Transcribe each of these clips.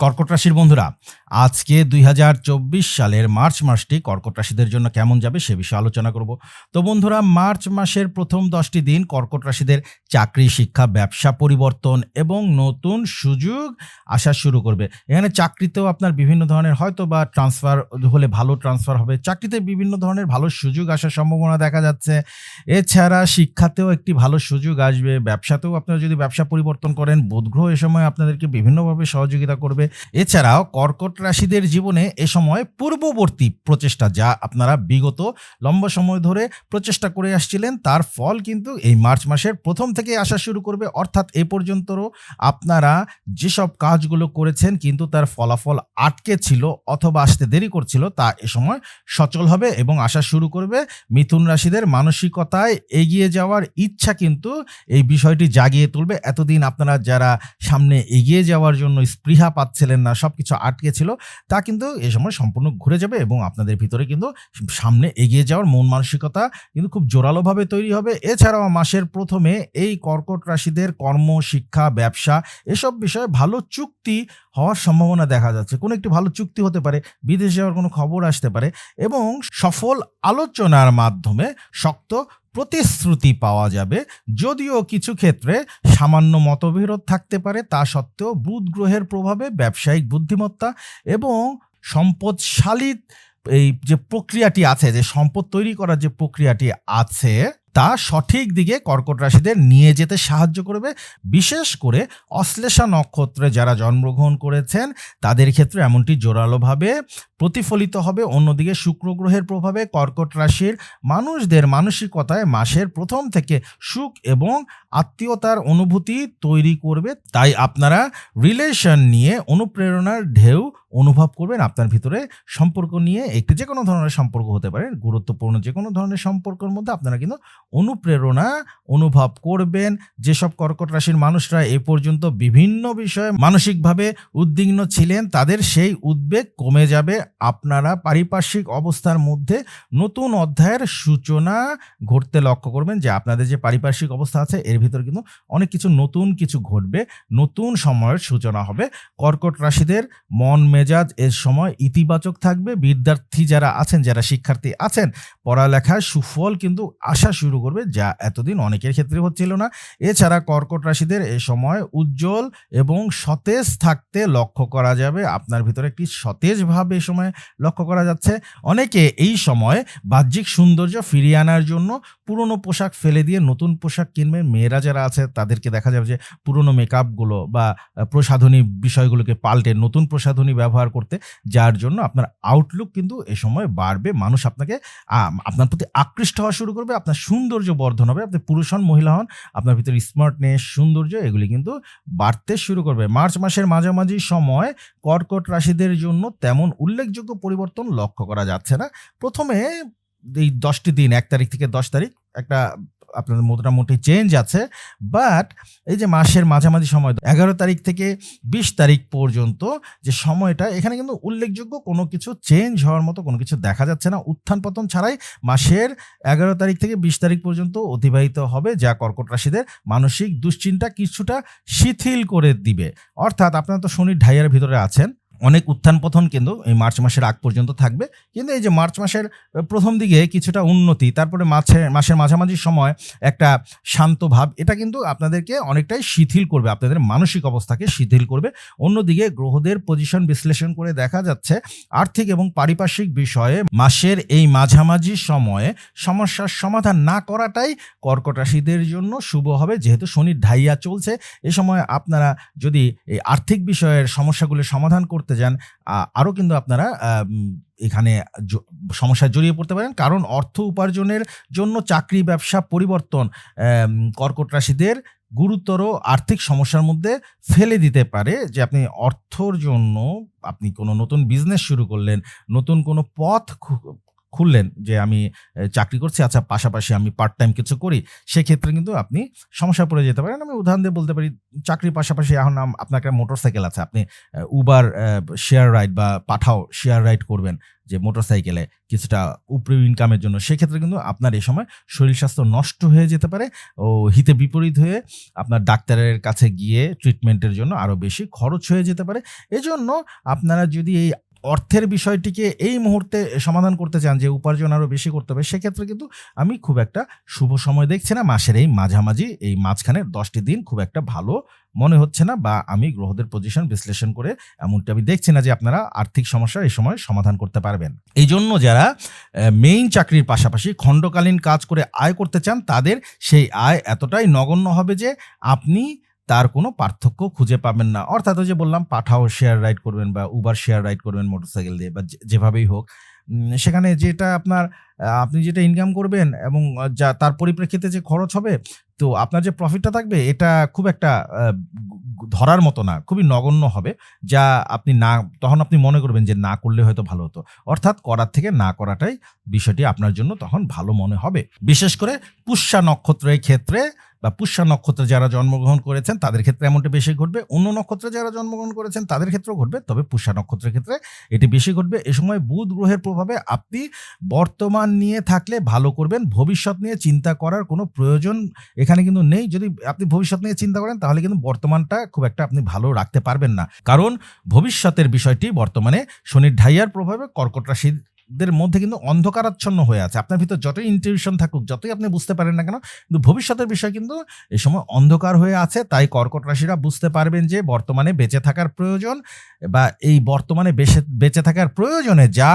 কর্কট রাশির বন্ধুরা, আজকে দুই হাজার চব্বিশ সালের মার্চ মাসটি কর্কট রাশিদের জন্য কেমন যাবে সে বিষয়ে আলোচনা করব। তো বন্ধুরা, মার্চ মাসের প্রথম দশটি দিন কর্কট রাশিদের চাকরি, শিক্ষা, ব্যবসা পরিবর্তন এবং নতুন সুযোগ আসা শুরু করবে। এখানে চাকরিতেও আপনার বিভিন্ন ধরনের হয়তো বা ট্রান্সফার হলে ভালো ট্রান্সফার হবে। চাকরিতে বিভিন্ন ধরনের ভালো সুযোগ আসার সম্ভাবনা দেখা যাচ্ছে। এছাড়া শিক্ষাতেও একটি ভালো সুযোগ আসবে। ব্যবসাতেও আপনারা যদি ব্যবসা পরিবর্তন করেন বুধ গ্রহ এ সময় আপনাদেরকে বিভিন্নভাবে সহযোগিতা করবে। এছাড়াও কর্কট রাশিদের জীবনে এ সময় পূর্ববর্তী প্রচেষ্টা যা আপনারা বিগত লম্বা সময় ধরে প্রচেষ্টা করে আসছিলেন, তার ফল কিন্তু এই মার্চ মাসের প্রথম থেকে আসা শুরু করবে। অর্থাৎ এ পর্যন্তও আপনারা যেসব কাজগুলো করেছেন কিন্তু তার ফলাফল আটকে ছিল অথবা আসতে দেরি করছিল, তা এ সময় সচল হবে এবং আসা শুরু করবে। মিথুন রাশিদের মানসিকতায় এগিয়ে যাওয়ার ইচ্ছা কিন্তু এই বিষয়টি জাগিয়ে তুলবে। এতদিন আপনারা যারা সামনে এগিয়ে যাওয়ার জন্য স্পৃহা পাচ্ছিলেন না সব কিছু আটকে ছিল তা কিন্তু এ সময় সম্পূর্ণ ঘুরে যাবে এবং আপনাদের ভিতরে কিন্তু সামনে এগিয়ে যাওয়ার মন মানসিকতা কিন্তু খুব জোরালোভাবে তৈরি হবে। এছাড়াও মাসের প্রথমে এই কর্কট রাশিদের কর্ম, শিক্ষা, ব্যবসা এসব বিষয়ে ভালো চুক্তি হওয়ার সম্ভাবনা দেখা যাচ্ছে। কোনো একটি ভালো চুক্তি হতে পারে, বিদেশ যাওয়ার কোনো খবর আসতে পারে এবং সফল আলোচনার মাধ্যমে শক্ত প্রতিশ্রুতি পাওয়া যাবে। যদিও কিছু ক্ষেত্রে সামান্য মতবিরোধ থাকতে পারে, তা সত্ত্বেও বুধ গ্রহের প্রভাবে ব্যবসায়িক বুদ্ধিমত্তা এবং সম্পদশালী এই যে প্রক্রিয়াটি আছে, যে সম্পদ তৈরি করার যে প্রক্রিয়াটি আছে তা সঠিক দিকে কর্কট রাশিদের নিয়ে যেতে সাহায্য করবে। বিশেষ করে অশ্লেষা নক্ষত্রে যারা জন্মগ্রহণ করেছেন, তাদের ক্ষেত্রে এমনটি জোরালোভাবে প্রতিফলিত হবে। অন্যদিকে শুক্র গ্রহের প্রভাবে কর্কট রাশির মানুষদের মানসিকতায় মাসের প্রথম থেকে সুখ এবং আত্মীয়তার অনুভূতি তৈরি করবে। তাই আপনারা রিলেশন নিয়ে অনুপ্রেরণার ঢেউ অনুভব করবেন আপনার ভিতরে সম্পর্ক নিয়ে একটি যে কোনো ধরনের সম্পর্ক হতে পারে, গুরুত্বপূর্ণ যে কোনো ধরনের সম্পর্কের মধ্যে আপনারা কিন্তু অনুপ্রেরণা অনুভব করবেন। যেসব কর্কট রাশির মানুষরা এ পর্যন্ত বিভিন্ন বিষয়ে মানসিকভাবে উদ্বিগ্ন ছিলেন, তাদের সেই উদ্বেগ কমে যাবে। আপনারা পারিপার্শ্বিক অবস্থার মধ্যে নতুন অধ্যায়ের সূচনা ঘটতে লক্ষ্য করবেন যে আপনাদের যে পারিপার্শ্বিক অবস্থা আছে, এর ভিতরে কিন্তু অনেক কিছু নতুন কিছু ঘটবে, নতুন সময়ের সূচনা হবে। কর্কট রাশিদের মন মেজাজ এর সময় ইতিবাচক থাকবে। বিদ্যার্থী যারা আছেন, যারা শিক্ষার্থী আছেন পড়ালেখার সুফল কিন্তু আসা শুরু করবে, যা এতদিন অনেকের ক্ষেত্রে হচ্ছিল না। এছাড়া কর্কট রাশিদের এ সময় উজ্জ্বল এবং সতেজ থাকতে লক্ষ্য করা যাবে। আপনার ভিতরে একটি সতেজ ভাব এ সময় লক্ষ্য করা যাচ্ছে। অনেকে এই সময় বাহ্যিক সৌন্দর্য ফিরিয়ে আনার জন্য পুরনো পোশাক ফেলে দিয়ে নতুন পোশাক কিনবে মেয়েরা যারা আছে, তাদেরকে দেখা যাবে যে পুরনো মেকআপগুলো বা প্রসাধনী বিষয়গুলোকে পাল্টে নতুন প্রসাধনী ব্যবহার করতে, যার জন্য আপনার আউটলুক কিন্তু এ সময় বাড়বে। মানুষ আপনাকে আপনার প্রতি আকৃষ্ট হওয়া শুরু করবে, আপনার সৌন্দর্য বর্ধন হবে, আপনি পুরুষ হন, মহিলা হন, আপনার ভিতরে স্মার্টনেস সৌন্দর্য, এগুলি কিন্তু বাড়তে শুরু করবে। মার্চ মাসের মাঝামাঝি সময় কর্কট রাশিদের জন্য তেমন উল্লেখযোগ্য পরিবর্তন লক্ষ্য করা যাচ্ছে না। প্রথমে এই দশটি দিন, এক তারিখ থেকে দশ তারিখ, একটা আপনাদের মোটামুটি চেঞ্জ আছে বাট এই যে মাসের মাঝামাঝি সময়, এগারো তারিখ থেকে বিশ তারিখ পর্যন্ত যে সময়টা, এখানে কিন্তু উল্লেখযোগ্য কোনো কিছু চেঞ্জ হওয়ার মতো কোনো কিছু দেখা যাচ্ছে না। উত্থান পতন ছাড়াই মাসের এগারো তারিখ থেকে বিশ তারিখ পর্যন্ত অতিবাহিত হবে, যা কর্কট রাশিদের মানসিক দুশ্চিন্তা কিছুটা শিথিল করে দিবে। অর্থাৎ আপনারা তো শনির ঢাইয়ার ভিতরে আছেন অনেক উত্থান পতন কিন্তু এই মার্চ মাসের আগ পর্যন্ত থাকবে। কিন্তু এই যে মার্চ মাসের প্রথম দিকে কিছুটা উন্নতি, তারপরে মাসের মাসের মাঝামাঝি সময় একটা শান্ত ভাব, এটা কিন্তু আপনাদেরকে অনেকটাই শিথিল করবে, আপনাদের মানসিক অবস্থাকে শিথিল করবে। অন্যদিকে গ্রহদের পজিশন বিশ্লেষণ করে দেখা যাচ্ছে আর্থিক এবং পারিপার্শ্বিক বিষয়ে মাসের এই মাঝামাঝি সময়ে সমস্যার সমাধান না করাটাই কর্কট জন্য শুভ হবে, যেহেতু শনির ঢাইয়া চলছে। এ সময় আপনারা যদি এই আর্থিক বিষয়ের সমস্যাগুলো সমাধান করতে যান আ- আরও কিন্তু আপনারা এখানে সমস্যায় জড়িয়ে পড়তে পারেন। কারণ অর্থ উপার্জনের জন্য চাকরি, ব্যবসা, পরিবর্তন কর্কট রাশিদের গুরুতর আর্থিক সমস্যার মধ্যে ফেলে দিতে পারে যে আপনি অর্থর জন্য আপনি কোনো নতুন বিজনেস শুরু করলেন, নতুন কোনো পথ খুললেন যে আমি চাকরি করছি আচ্ছা পাশাপাশি আমি পার্ট টাইম কিছু করি, সেক্ষেত্রে কিন্তু আপনি সমস্যা পড়ে যেতে পারেন। আমি উদাহরণ দিয়ে বলতে পারি, চাকরির পাশাপাশি এখন আপনার একটা মোটর সাইকেল আছে, আপনি উবার শেয়ার রাইড বা পাঠাও শেয়ার রাইড করবেন যে মোটর সাইকেলে কিছুটা উপরি ইনকামের জন্য, সেক্ষেত্রে কিন্তু আপনার এই সময় শরীর স্বাস্থ্য নষ্ট হয়ে যেতে পারে ও হিতে বিপরীত হয়ে আপনার ডাক্তারের কাছে গিয়ে ট্রিটমেন্টের জন্য আরও বেশি খরচ হয়ে যেতে পারে। এজন্য আপনারা যদি এই অর্থের বিষয়টিকে এই মুহূর্তে সমাধান করতে চান, যে উপার্জন আরও বেশি করতে হবে, সেক্ষেত্রে কিন্তু আমি খুব একটা শুভ সময় দেখছি না। মাসের এই মাঝামাঝি, এই মাঝখানের দশটি দিন খুব একটা ভালো মনে হচ্ছে না বা আমি গ্রহদের পজিশন বিশ্লেষণ করে এমনটি আমি দেখছি না যে আপনারা আর্থিক সমস্যা এই সময় সমাধান করতে পারবেন। এই জন্য যারা মেইন চাকরির পাশাপাশি খণ্ডকালীন কাজ করে আয় করতে চান, তাদের সেই আয় এতটাই নগণ্য হবে যে আপনি তার কোনো পার্থক্য খুঁজে পাবেন না। অর্থাৎ যে বললাম, পাঠাও শেয়ার রাইড করবেন বা উবার শেয়ার রাইড করবেন মোটরসাইকেল দিয়ে বা যেভাবেই হোক। সেখানে যেটা আপনার আপনি যেটা ইনকাম করবেন এবং যা, তার পরিপ্রেক্ষিতে যে খরচ হবে, তো আপনার যে প্রফিটটা থাকবে, এটা খুব একটা ধরার মতো না, খুবই নগণ্য হবে। যা আপনি না, তখন আপনি মনে করবেন যে না করলে হয়তো ভালো হতো। অর্থাৎ করার থেকে না করাটাই বিষয়টি আপনার জন্য তখন ভালো মনে হবে। বিশেষ করে পুষ্যা নক্ষত্রের ক্ষেত্রে বা পুষ্যা নক্ষত্রে যারা জন্মগ্রহণ করেছেন, তাদের ক্ষেত্রে এমনটি বেশি ঘটবে। অন্য নক্ষত্রে যারা জন্মগ্রহণ করেছেন, তাদের ক্ষেত্রেও ঘটবে। তবে পুষ্যা নক্ষত্রের ক্ষেত্রে এটি বেশি ঘটবে। এ সময় বুধ গ্রহের প্রভাবে আপনি বর্তমান নিয়ে থাকলে ভালো করবেন। ভবিষ্যৎ নিয়ে চিন্তা করার কোনো প্রয়োজন এখানে কিন্তু নেই। যদি আপনি ভবিষ্যৎ নিয়ে চিন্তা করেন, তাহলে কিন্তু বর্তমানটা খুব একটা আপনি ভালো রাখতে পারবেন না। কারণ ভবিষ্যতের বিষয়টি বর্তমানে শনির ঢাইয়ার প্রভাবে কর্কট রাশিদের মধ্যে কিন্তু অন্ধকারাচ্ছন্ন হয়ে আছে। আপনার ভিতর যতই ইন্টিউশন থাকুক, যতই আপনি বুঝতে পারেন না কেন, কিন্তু ভবিষ্যতের বিষয় কিন্তু এই সময় অন্ধকার হয়ে আছে, তাই কর্কট রাশিরা বুঝতে পারবেন যে বর্তমানে বেঁচে থাকার প্রয়োজন বা এই বর্তমানে বেঁচে বেঁচে থাকার প্রয়োজনে যা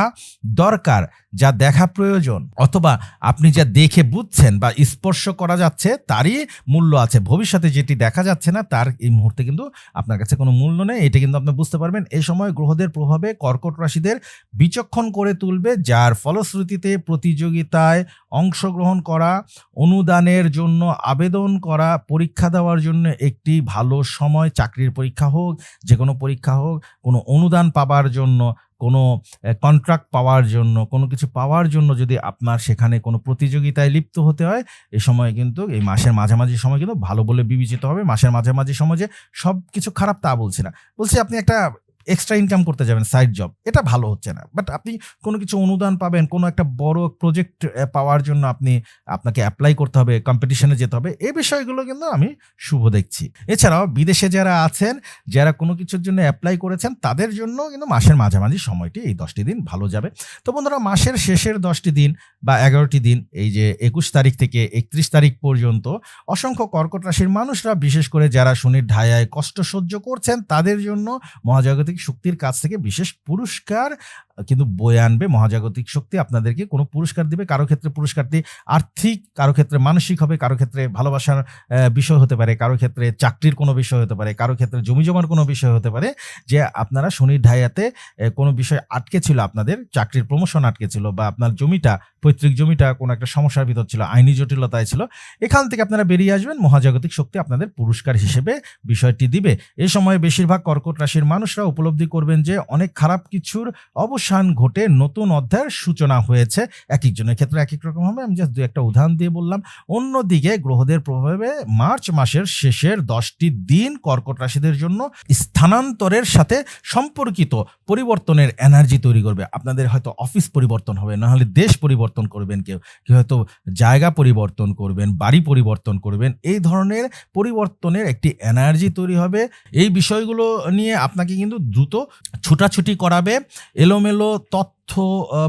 দরকার। যা দেখা প্রয়োজন অথবা আপনি যা দেখে বুঝছেন বা স্পর্শ করা যাচ্ছে, তারই মূল্য আছে। ভবিষ্যতে যেটি দেখা যাচ্ছে না, তার এই মুহূর্তে কিন্তু আপনার কাছে কোনো মূল্য নেই। এটা কিন্তু আপনি বুঝতে পারবেন। এই সময় গ্রহদের প্রভাবে কর্কট রাশিদের বিচক্ষণ করে তুলবে, যার ফলশ্রুতিতে প্রতিযোগিতায় অংশগ্রহণ করা, অনুদানের জন্য আবেদন করা, পরীক্ষা দেওয়ার জন্য একটি ভালো সময়, চাকরির পরীক্ষা হোক যে কোনো পরীক্ষা হোক, কোনো অনুদান পাবার জন্য কোনো কন্ট্রাক্ট পাওয়ার জন্য, কোনো কিছু পাওয়ার জন্য যদি আপনার সেখানে কোনো প্রতিযোগিতায় লিপ্ত হতে হয়, এ সময় কিন্তু, এই মাসের মাঝামাঝি সময় কিন্তু ভালো বলে বিবেচিত হবে। মাসের মাঝামাঝি সময় যে সব কিছু খারাপ তা বলছি না। বলছি আপনি একটা এক্সট্রা ইনকাম করতে যাবেন সাইড জব এটা ভালো হচ্ছে না। বাট আপনি কোনো কিছু অনুদান পাবেন, কোনো একটা বড় প্রজেক্ট পাওয়ার জন্য আপনি, আপনাকে অ্যাপ্লাই করতে হবে কম্পিটিশনে যেতে হবে এই বিষয়গুলো কিন্তু আমি শুভ দেখছি। এছাড়াও বিদেশে যারা আছেন, যারা কোনো কিছুর জন্য অ্যাপ্লাই করেছেন, তাদের জন্য কিন্তু মাসের মাঝামাঝি সময়টি এই দশটি দিন ভালো যাবে। তো বন্ধুরা, মাসের শেষের দশটি দিন বা এগারোটি দিন, এই যে একুশ তারিখ থেকে একত্রিশ তারিখ পর্যন্ত, অসংখ্য কর্কট রাশির মানুষরা, বিশেষ করে যারা শনির ঢায়ায় কষ্ট সহ্য করছেন, তাদের জন্য মহাজাগতিক শক্তির কাছ থেকে বিশেষ পুরস্কার কিন্তু বয়ে আনবে মহাজাগতিক শক্তি, আপনাদেরকে কোনো পুরস্কার দিবে, কারও ক্ষেত্রে পুরস্কারটি আর্থিক, কারও ক্ষেত্রে মানসিক হবে, কারও ক্ষেত্রে ভালোবাসার বিষয় হতে পারে, কারও ক্ষেত্রে চাকরির কোনো বিষয় হতে পারে, কারও ক্ষেত্রে জমি জমার কোনো বিষয় হতে পারে, যে আপনারা শনির ঢাইয়াতে কোনো বিষয় আটকে ছিল আপনাদের, চাকরির প্রমোশন আটকে ছিল বা আপনার জমিটা, পৈতৃক জমিটা কোনো একটা সমস্যার ভিতর ছিল, আইনি জটিলতায় ছিল, এখান থেকে আপনারা বেরিয়ে আসবেন, মহাজাগতিক শক্তি আপনাদের পুরস্কার হিসেবে বিষয়টি দিবে। এ সময় বেশিরভাগ কর্কট রাশির মানুষরা উপলব্ধি করবেন যে অনেক খারাপ কিছুর অবসান ঘটে, নতুন অধ্যায়ের সূচনা হয়েছে। এক একজনের ক্ষেত্রে এক এক রকম হবে। আমি জাস্ট দু একটা উদাহরণ দিয়ে বললাম। অন্যদিকে গ্রহদের প্রভাবে মার্চ মাসের শেষের দশটি দিন কর্কট রাশিদের জন্য স্থানান্তরের সাথে সম্পর্কিত পরিবর্তনের এনার্জি তৈরি করবে। আপনাদের হয়তো অফিস পরিবর্তন হবে, না হলে দেশ পরিবর্তন করবেন কেউ। কেউ হয়তো জায়গা পরিবর্তন করবেন, বাড়ি পরিবর্তন করবেন। এই ধরনের পরিবর্তনের একটি এনার্জি তৈরি হবে। এই বিষয়গুলো নিয়ে আপনাকে কিন্তু দ্রুত ছুটাছুটি করাবে। এলোমেলো তথ্য আহ,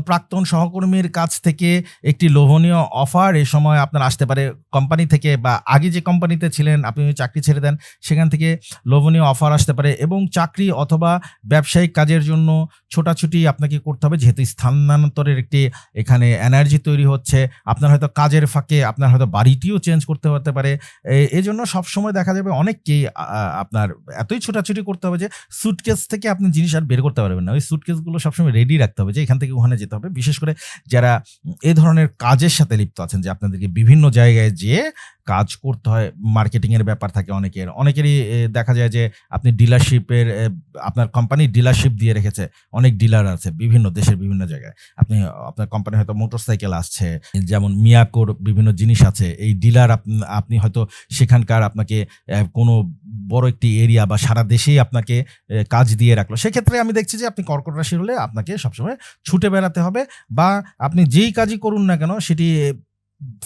প্রাক্তন সহকর্মীর কাছ থেকে একটি লোভনীয় অফার এ সময় আপনার আসতে পারে কোম্পানি থেকে বা আগে যে কোম্পানিতে ছিলেন, আপনি চাকরি ছেড়ে দেন, সেখান থেকে লোভনীয় অফার আসতে পারে এবং চাকরি অথবা ব্যবসায়িক কাজের জন্য ছোটাছুটি আপনাকে করতে হবে, যেহেতু স্থানান্তরের একটি এখানে এনার্জি তৈরি হচ্ছে, আপনার হয়তো কাজের ফাঁকে আপনার হয়তো বাড়িটিও চেঞ্জ করতে হতে পারে। এই জন্য সবসময় দেখা যাবে অনেককেই আপনার এতই ছোটাছুটি করতে হবে যে সুটকেস থেকে আপনি জিনিস আর বের করতে পারবেন না। ওই সুটকেসগুলো সবসময় রেডি রাখতে হবে যে এখান থেকে ওখানে যেতে হবে। বিশেষ করে যারা এ ধরনের কাজের সাথে লিপ্ত আছেন, যে আপনাদেরকে বিভিন্ন জায়গায় যেয়ে কাজ করতে হয় মার্কেটিংয়ের ব্যাপার থাকে অনেকের। অনেকেরই দেখা যায় যে আপনি ডিলারশিপের আপনার কোম্পানি ডিলারশিপ দিয়ে রেখেছে। অনেক ডিলার আছে বিভিন্ন দেশের বিভিন্ন জায়গায়। আপনি, আপনার কোম্পানি হয়তো মোটরসাইকেল আসছে, যেমন মিয়াকোর বিভিন্ন জিনিস আছে। এই ডিলার আপনি হয়তো সেখানকার আপনাকে কোনো বড় একটি এরিয়া বা সারা দেশেই আপনাকে কাজ দিয়ে রাখল। সেক্ষেত্রে আমি দেখছি যে আপনি কর্কট রাশি হলে আপনাকে সবসময় ছুটে বেড়াতে হবে বা আপনি যেই কাজই করুন না কেন, সেটি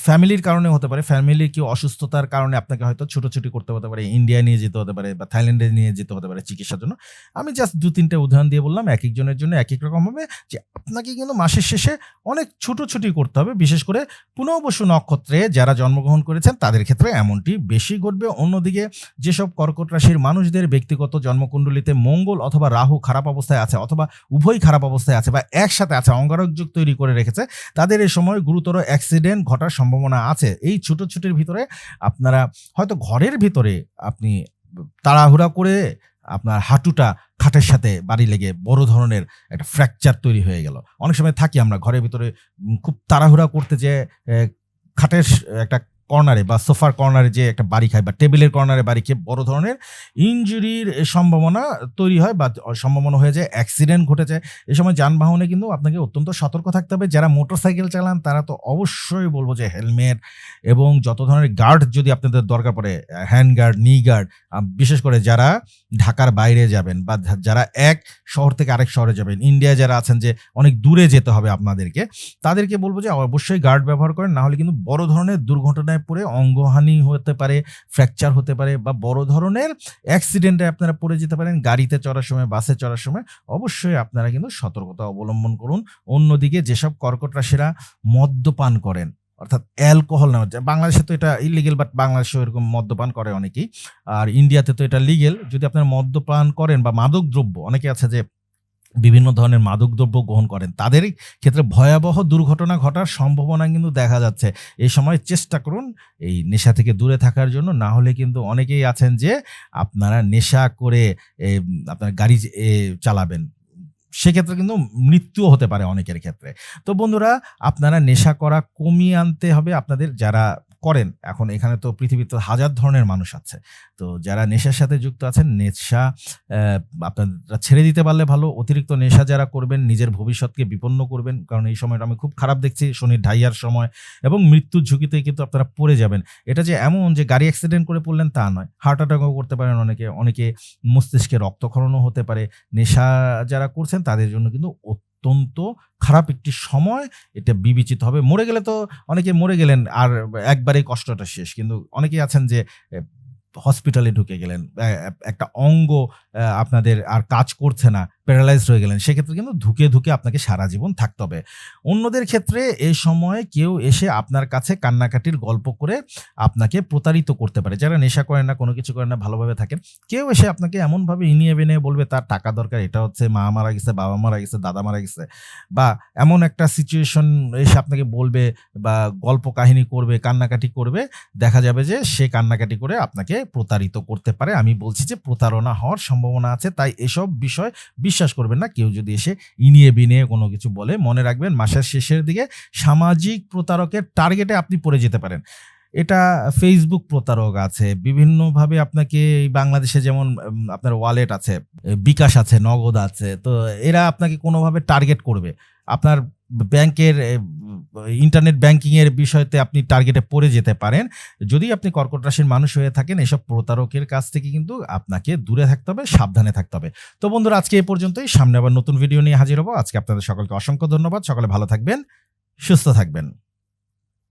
ফ্যামিলির কারণে হতে পারে ফ্যামিলির কি অসুস্থতার কারণে আপনাকে হয়তো ছুটোছুটি করতে হতে পারে, ইন্ডিয়া নিয়ে যেতে হতে পারে বা থাইল্যান্ডে নিয়ে যেতে হতে পারে চিকিৎসার জন্য। আমি জাস্ট দু তিনটে উদাহরণ দিয়ে বললাম, এক একজনের জন্য এক এক রকম হবে যে আপনাকে কিন্তু মাসের শেষে অনেক ছুটোছুটি করতে হবে, বিশেষ করে পুনঃবসু নক্ষত্রে যারা জন্মগ্রহণ করেছেন তাদের ক্ষেত্রে এমনটি বেশি ঘটবে। অন্যদিকে যেসব কর্কট রাশির মানুষদের ব্যক্তিগত জন্মকুণ্ডলিতে মঙ্গল অথবা রাহু খারাপ অবস্থায় আছে অথবা উভয় খারাপ অবস্থায় আছে বা একসাথে আছে অঙ্গারক যুগ তৈরি করে রেখেছে, তাদের এই সময় গুরুতর অ্যাক্সিডেন্ট ঘটার সম্ভাবনা আছে। এই ছুটোছুটির ভিতরে আপনারা হয়তো ঘরের ভিতরে আপনি তাড়াহুড়া করে আপনার হাঁটুটা খাটের সাথে বাড়ি লেগে বড় ধরনের একটা ফ্র্যাকচার তৈরি হয়ে গেল। অনেক সময় থাকি আমরা ঘরের ভিতরে খুব তাড়াহুড়া করতে যে খাটের একটা কর্নারে বা সোফার কর্নারে যে একটা বাড়ি খায় বা টেবিলের কর্নারে বাড়ি খেয়ে বড় ধরনের ইনজুরির সম্ভাবনা তৈরি হয় বা সম্ভাবনা হয়ে যায়, অ্যাক্সিডেন্ট ঘটে যায়। এ সময় যানবাহনে কিন্তু আপনাকে অত্যন্ত সতর্ক থাকতে হবে। যারা মোটরসাইকেল চালান তারা তো অবশ্যই বলব যে হেলমেট এবং যত ধরনের গার্ড যদি আপনাদের দরকার পড়ে, হ্যান্ড গার্ড, নি গার্ড বিশেষ করে যারা ঢাকার বাইরে যাবেন বা যারা এক শহর থেকে আরেক শহরে যাবেন ইন্ডিয়ায় যারা আছেন যে অনেক দূরে যেতে হবে আপনাদেরকে, তাদেরকে বলব যে অবশ্যই গার্ড ব্যবহার করেন। না হলে কিন্তু বড় ধরনের দুর্ঘটনায় পড়ে, অঙ্গহানি হতে পারে ফ্র্যাকচার হতে পারে বা বড় ধরনের অ্যাক্সিডেন্টে আপনারা পড়ে যেতে পারেন, গাড়িতে চড়ার সময় বাসে চড়ার সময়, অবশ্যই আপনারা কিন্তু সতর্কতা অবলম্বন করুন। অন্যদিকে যেসব কর্কট রাশিরা মদ্যপান করেন, অর্থাৎ অ্যালকোহল নেওয়া যায় বাংলাদেশে তো এটা ইলিগেল বাট বাংলাদেশেও এরকম মদ্যপান করে অনেকেই। আর ইন্ডিয়াতে তো এটা লিগেল যদি আপনারা মদ্যপান করেন বা মাদক দ্রব্য অনেকে আছে যে বিভিন্ন ধরনের মাদকদ্রব্য গ্রহণ করেন। তাদেরই ক্ষেত্রে ভয়াবহ দুর্ঘটনা ঘটার সম্ভাবনা কিন্তু দেখা যাচ্ছে। এই সময় চেষ্টা করুন এই নেশা থেকে দূরে থাকার জন্য। না হলে কিন্তু অনেকেই আছেন যে আপনারা নেশা করে আপনার গাড়ি চালাবেন। সেক্ষেত্রে কিন্তু মৃত্যুও হতে পারে অনেকের ক্ষেত্রে। তো বন্ধুরা, আপনারা নেশা করা কমিয়ে আনতে হবে। আপনাদের যারা করেন। এখন এখানে তো পৃথিবীতে হাজার ধরনের মানুষ আছে। তো যারা নেশার সাথে যুক্ত আছেন, নেশা আপনারা ছেড়ে দিতে পারলে ভালো। অতিরিক্ত নেশা যারা করবেন, নিজের ভবিষ্যৎকে বিপন্ন করবেন। কারণ এই সময়টা আমি খুব খারাপ দেখছি, শনির ঢাইয়ার সময় এবং মৃত্যুর ঝুঁকিতে কিন্তু আপনারা পড়ে যাবেন। এটা যে এমন যে গাড়ি অ্যাক্সিডেন্ট করে পড়লেন তা নয়। হার্ট অ্যাটাকও করতে পারেন অনেকে অনেকে মস্তিষ্কে রক্তক্ষরণও হতে পারে। নেশা যারা করছেন, তাদের জন্য কিন্তু অত্যন্ত খারাপ একটি সময়, এটা বিবেচিত হবে। মরে গেলে তো অনেকে মরে গেলেন আর একবারে কষ্টটা শেষ। কিন্তু অনেকেই আছেন যে হসপিটালে ঢুকে গেলেন। একটা অঙ্গ আপনাদের আর কাজ করছে না। প্যারালাইজড হয়ে গেলেন। সেক্ষেত্রে কিন্তু ধুকে ধুকে আপনাকে সারা জীবন থাকতে হবে। অন্যদের ক্ষেত্রে এই সময় কেউ এসে আপনার কাছে কান্নাকাটির গল্প করে আপনাকে প্রতারিত করতে পারে। যারা নেশা করেন না, কোনো কিছু করেন না, ভালোভাবে থাকেন, কেউ এসে আপনাকে এমনভাবে ইনিয়ে বিনিয়ে বলবে, তার টাকা দরকার, এটা হচ্ছে, মা মারা গেছে, বাবা মারা গেছে, দাদা মারা গেছে। বা এমন একটা সিচুয়েশন এসে আপনাকে বলবে বা গল্প কাহিনী করবে, কান্নাকাটি করবে, দেখা যাবে যে সে কান্নাকাটি করে আপনাকে প্রতারিত করতে পারে। আমি বলছি যে প্রতারণা হওয়ার সম্ভাবনা আছে, তাই এসব বিষয় বিশ্বাস করবেন না। কেউ যদি এসে ইনিয়ে বিনিয়ে কোনো কিছু বলে, মনে রাখবেন মাসের শেষের দিকে সামাজিক প্রতারকের টার্গেটে আপনি পড়ে যেতে পারেন। এটা ফেসবুক প্রতারক আছে, বিভিন্নভাবে আপনাকে বাংলাদেশে যেমন আপনার ওয়ালেট আছে, বিকাশ আছে, নগদ আছে, তো এরা আপনাকে কোনোভাবে টার্গেট করবে। আপনার ব্যাংকের ইন্টারনেট ব্যাংকিংয়ের বিষয়তে আপনি টার্গেটে পড়ে যেতে পারেন। যদি আপনি কর্কট রাশির মানুষ হয়ে থাকেন, এসব প্রতারকের কাছ থেকে কিন্তু আপনাকে দূরে থাকতে হবে, সাবধানে থাকতে হবে। তো বন্ধুরা, আজকে এই পর্যন্তই। সামনে আবার নতুন ভিডিও নিয়ে হাজির হব। আজকে আপনাদের সকলকে অসংখ্য ধন্যবাদ। সকলে ভালো থাকবেন, সুস্থ থাকবেন।